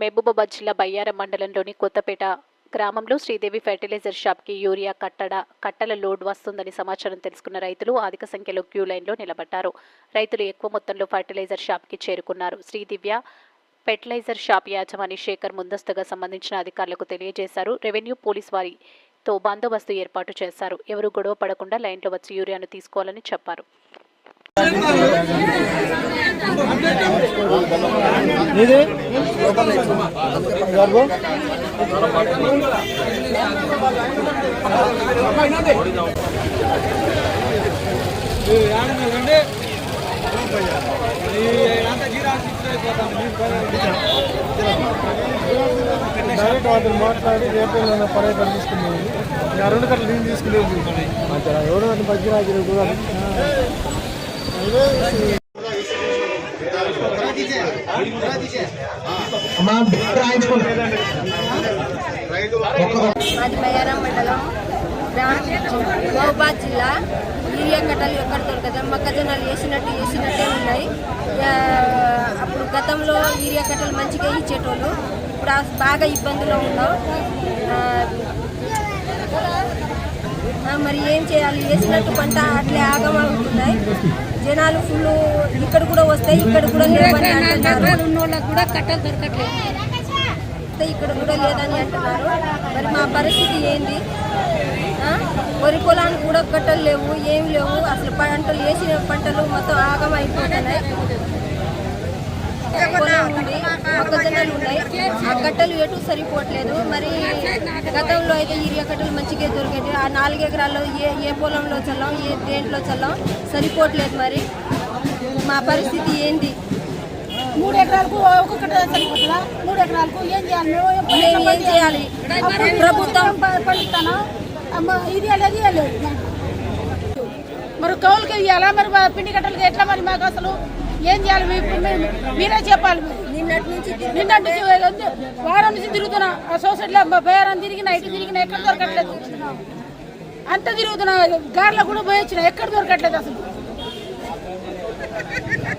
మహబూబాబాద్ జిల్లా బయ్యారం మండలంలోని కొత్తపేట గ్రామంలో శ్రీదేవి ఫెర్టిలైజర్ షాప్కి యూరియా కట్టడ కట్టల లోడ్ వస్తుందని సమాచారం తెలుసుకున్న రైతులు అధిక సంఖ్యలో క్యూ లైన్లో నిలబడ్డారు. రైతులు ఎక్కువ మొత్తంలో ఫర్టిలైజర్ షాప్కి చేరుకున్నారు. శ్రీదివ్య ఫెర్టిలైజర్ షాప్ యాజమాని శేఖర్ ముందస్తుగా సంబంధించిన అధికారులకు తెలియజేశారు. రెవెన్యూ పోలీస్ వారితో బందోబస్తు ఏర్పాటు చేశారు. ఎవరు గొడవ పడకుండా లైన్లో వచ్చి యూరియాను తీసుకోవాలని చెప్పారు. ఇది డైరెక్ట్ వాళ్ళతో మాట్లాడి రేపు ఏమైనా పర్యటన తీసుకునేది ఇంకా రెండు గంటలు నేను తీసుకునేది ఎవరు అంటే భద్రాగిరి కూడా? అమ్మా రాయించుకోండి మాది బయ్యారం మండలం మహబాద్ జిల్లా యూరియా కట్టలు ఎక్కడ దొరకదు మొక్కజొన్నలు వేసినట్టు వేసినట్టే ఉన్నాయి అప్పుడు గతంలో యూరియా కట్టలు మంచిగా ఇచ్చేటోళ్ళు ఇప్పుడు బాగా ఇబ్బందులో ఉన్నాం ఆ, ఆ, మరి ఏం చేయాలి? వేసినట్టు పంట అట్లే ఆగమవుతున్నాయి జనాలు ఫుల్ ఇక్కడ కూడా వస్తాయి ఇక్కడ కూడా లేవని అంటున్నారు. ఇక్కడ కూడా లేదని అంటున్నారు. మరి మా పరిస్థితి ఏంది? వరి పొలానికి కూడా కట్టలు లేవు ఏం లేవు. అసలు పంటలు వేసిన పంటలు మొత్తం ఆగం మొక్కజొన్నలు ఉన్నాయి. ఆ కట్టలు ఎటు సరిపోవట్లేదు. మరి గతంలో అయితే యూరియా కట్టలు మంచిగా దొరికేది ఆ నాలుగు ఎకరాల్లో ఏ ఏ పొలంలో చల్లాం ఏ దేంట్లో చల్లాం సరిపోవట్లేదు మరి. మా పరిస్థితి ఏంది? మూడు ఎకరాలకు ఒక్కొక్కటి సరిపోతుందా? మూడు ఎకరాలకు ఏం చేయాలి? మేము ఏం చేయాలి? ప్రభుత్వం ఇది లేదు మరి కౌలుకి ఇవ్వాలా మరి పిండి కట్టలకి ఎట్లా? మరి మాకు అసలు ఏం చేయాలి? మీరే చెప్పాలి. నిన్నటి నుంచి. వారం నుంచి తిరుగుతున్నా. ఆ సొసైటీలో బేరం తిరిగినా ఇటు తిరిగినా ఎక్కడ దొరకట్లేదు. అంత తిరుగుతున్నా. గార్లో కూడా పోయి వచ్చిన ఎక్కడ దొరకట్లేదు అసలు.